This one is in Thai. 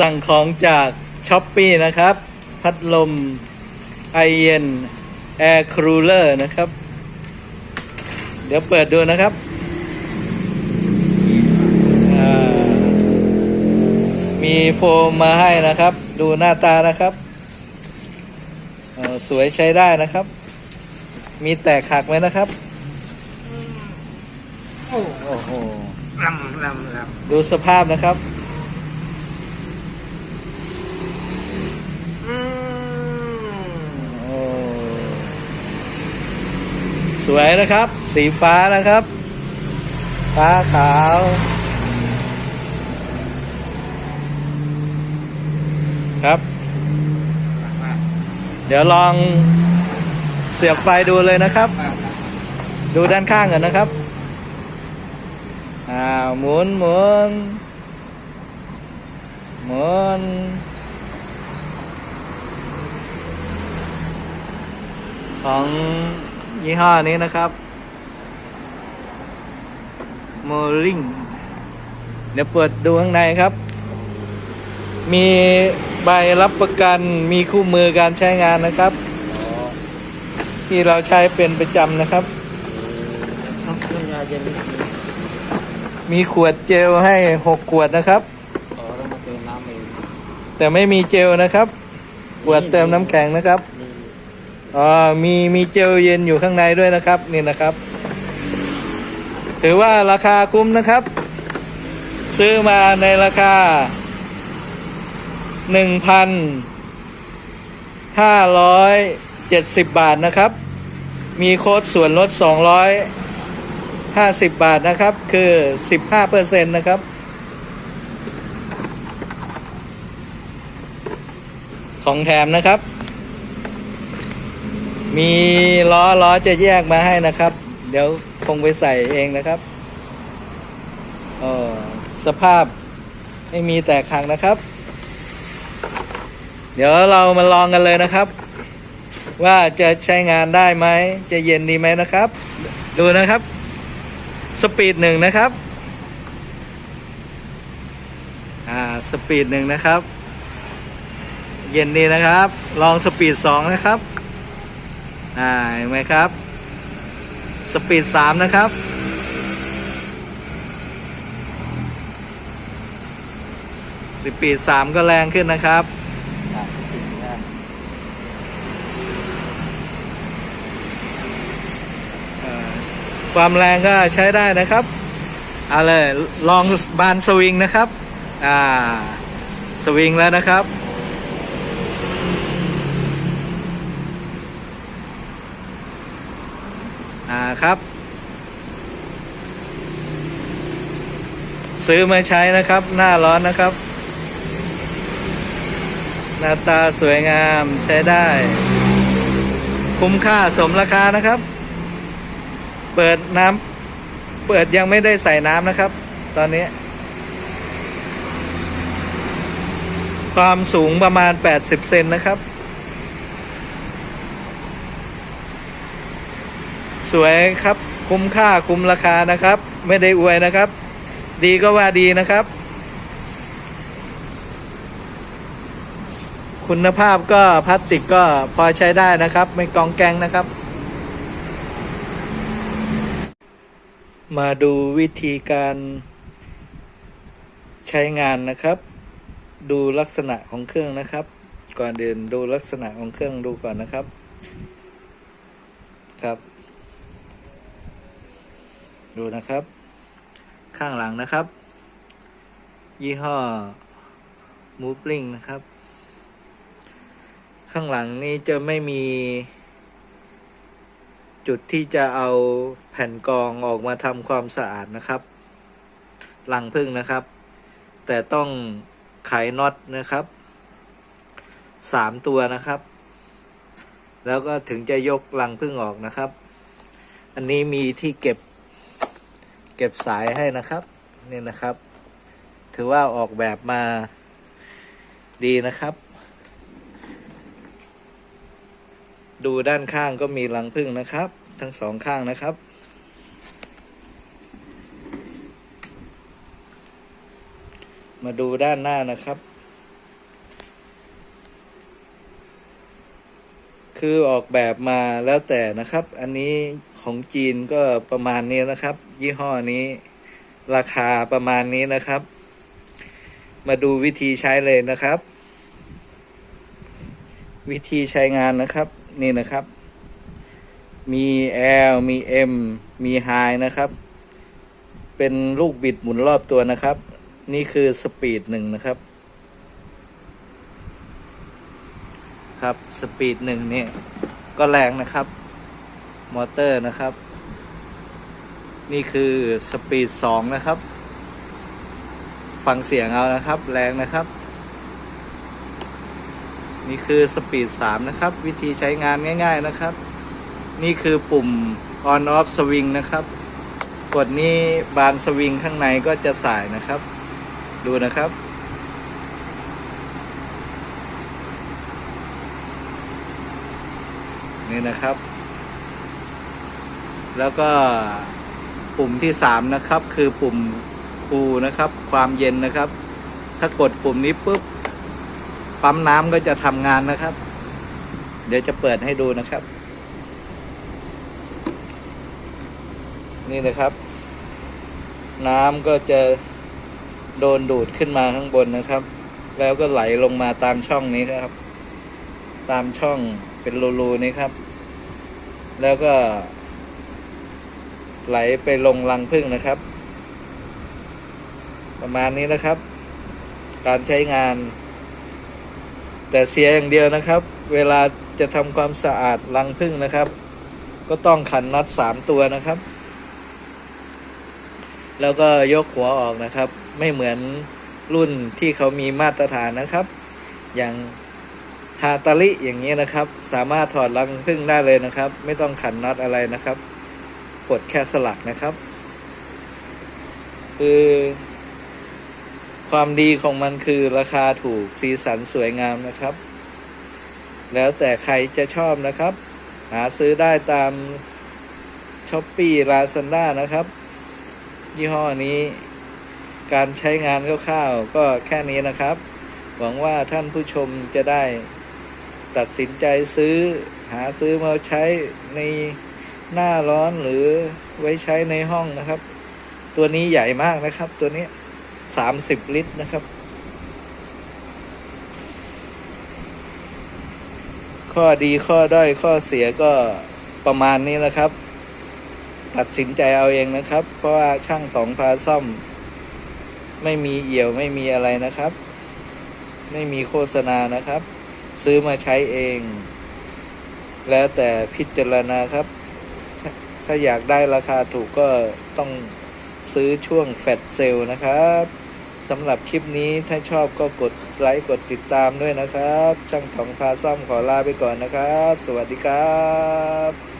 สั่งของจากช้อปปีนะครับ พัดลมไอเย็นแอร์ครูเลอร์นะครับ เดี๋ยวเปิดดูนะครับอ่ามีโฟมมาให้นะครับ ดูหน้าตานะครับเอ่อสวยใช้ได้นะครับ มีแตกหักไหมนะครับ โอ้โอ้โหลำลำลดูสภาพนะครับำอืม โอ้ส วยนะครับ สีฟ้านะครับ ฟ้าขาว ครับ เดี๋ยวลองเสียบไฟดูเลยนะครับ ดูด้านข้างกันนะครับอ่าหมุนหมุนหมุนของ ยี่ห้อนี้นะครับโมลิงเดี๋ยวเปิดดูข้างในครับ มีใบรับประกันมีคู่มือการใช้งานนะครับ ที่เราใช้เป็นประจำนะครับ มีขวดเจลให้หกขวดนะครับแต่ไม่มีเจลนะครับขวดเติมน้ำแข็งนะครับ อ๋อมีมีเจลเย็นอยู่ข้างในด้วยนะครับ นี่นะครับ ถือว่าราคาคุ้มนะครับ ซื้อมาในราคาหนึ่งพันห้าร้อยเจ็ดสิบบาทนะครับ มีโค้ดส่วนลดสองร้อยห้าสิบบาทนะครับ คือสิบห้าเปอร์เซ็นต์นะครับของแถมนะครับ มีล้อล้อจะแยกมาให้นะครับ เดี๋ยวคงไปใส่เองนะครับเออสภาพไม่มีแตกหักนะครับ เดี๋ยวเรามาลองกันเลยนะครับ ว่าจะใช้งานได้ไหม จะเย็นดีไหมนะครับ ดูนะครับสปีดหนึ่งนะครับอ่าสปีดหนึ่งนะครับ เย็นดีนะครับ ลองสปีดสองนะครับ อ่าเห็นไหมครับ สปีดสามนะครับ สปีดสามก็แรงขึ้นนะครับความแรงก็ใช้ได้นะครับ เอาเลยลองบานสวิงนะครับ อ่า สวิงแล้วนะครับ อ่าครับ ซื้อมาใช้นะครับ หน้าร้อนนะครับ หน้าตาสวยงามใช้ได้ คุ้มค่าสมราคานะครับ เปิดน้ำเปิดยังไม่ได้ใส่น้ำนะครับ ตอนนี้ ความสูงประมาณ 80 เซนนะครับ สวยครับ คุ้มค่าคุ้มราคานะครับ ไม่ได้อวยนะครับ ดีก็ว่าดีนะครับ คุณภาพก็พลาสติกก็พอใช้ได้นะครับ ไม่กองแกงนะครับ มาดูวิธีการใช้งานนะครับ ดูลักษณะของเครื่องนะครับ ก่อนเดินดูลักษณะของเครื่องดูก่อนนะครับครับ ดูนะครับ ข้างหลังนะครับ ยี่ห้อมูฟลิงนะครับ ข้างหลังนี้จะไม่มี จุดที่จะเอาแผ่นกรองออกมาทำความสะอาดนะครับลังพึ่งนะครับ แต่ต้องไขน็อตนะครับสามตัวนะครับ แล้วก็ถึงจะยกลังพึ่งออกนะครับ อันนี้มีที่เก็บ เก็บสายให้นะครับนี่นะครับ ถือว่าออกแบบมาดีนะครับ ดูด้านข้างก็มีรังพึ่งนะครับ ทั้งสองข้างนะครับ มาดูด้านหน้านะครับ คือออกแบบมาแล้วแต่นะครับ อันนี้ของจีนก็ประมาณนี้นะครับ ยี่ห้อนี้ ราคาประมาณนี้นะครับ มาดูวิธีใช้เลยนะครับ วิธีใช้งานนะครับ นี่นะครับ มี L มี M มี High นะครับ เป็นลูกบิดหมุนรอบตัวนะครับ นี่คือสปีดหนึ่งนะครับ ครับสปีดหนึ่งนี่ก็แรงนะครับ มอเตอร์นะครับ นี่คือสปีดสองนะครับ ฟังเสียงเอานะครับ แรงนะครับ นี่คือสปีดสามนะครับ วิธีใช้งานง่าย ๆนะครับ นี่คือปุ่ม on off swing นะครับ กดนี้บานสวิงข้างในก็จะสายนะครับ ดูนะครับนี่นะครับ แล้วก็ ปุ่มที่สามนะครับ คือปุ่มคูนะครับ ความเย็นนะครับ ถ้ากดปุ่มนี้ปุ๊บปั๊มน้ำก็จะทำงานนะครับ เดี๋ยวจะเปิดให้ดูนะครับ นี่นะครับ น้ำก็จะโดนดูดขึ้นมาข้างบนนะครับ แล้วก็ไหลลงมาตามช่องนี้นะครับ ตามช่องเป็นรูๆนี้ครับ แล้วก็ ไหลไปลงรังพึ่งนะครับ ประมาณนี้นะครับ การใช้งาน แต่เสียอย่างเดียวนะครับ เวลาจะทำความสะอาดรังพึ่งนะครับ ก็ต้องขันน็อตสามตัวนะครับ แล้วก็ยกหัวออกนะครับ ไม่เหมือนรุ่นที่เขามีมาตรฐานนะครับ อย่างฮาตาลิอย่างนี้นะครับ สามารถถอดรังพึ่งได้เลยนะครับ ไม่ต้องขันน็อตอะไรนะครับ กดแค่สลักนะครับ คือ ความดีของมันคือราคาถูกสีสันสวยงามนะครับ แล้วแต่ใครจะชอบนะครับ หาซื้อได้ตามช้อปปี้ลาซาด้านะครับ ยี่ห้อนี้ การใช้งานคร่าวๆก็แค่นี้นะครับ หวังว่าท่านผู้ชมจะได้ตัดสินใจซื้อหาซื้อมาใช้ใน หน้าร้อนหรือไว้ใช้ในห้องนะครับ ตัวนี้ใหญ่มากนะครับ ตัวนี้สามสิบลิตรนะครับ ข้อดีข้อด้อยข้อเสียก็ประมาณนี้นะครับ ตัดสินใจเอาเองนะครับ เพราะว่าช่างต๋องพาซ่อม ไม่มีเอี่ยวไม่มีอะไรนะครับ ไม่มีโฆษณานะครับ ซื้อมาใช้เอง แล้วแต่พิจารณาครับ ถ้าอยากได้ราคาถูกก็ต้องซื้อช่วงแฟดเซลนะครับสำหรับคลิปนี้ถ้าชอบก็กดไลค์กดติดตามด้วยนะครับ ช่างของพาซ่อมขอลาไปก่อนนะครับ สวัสดีครับ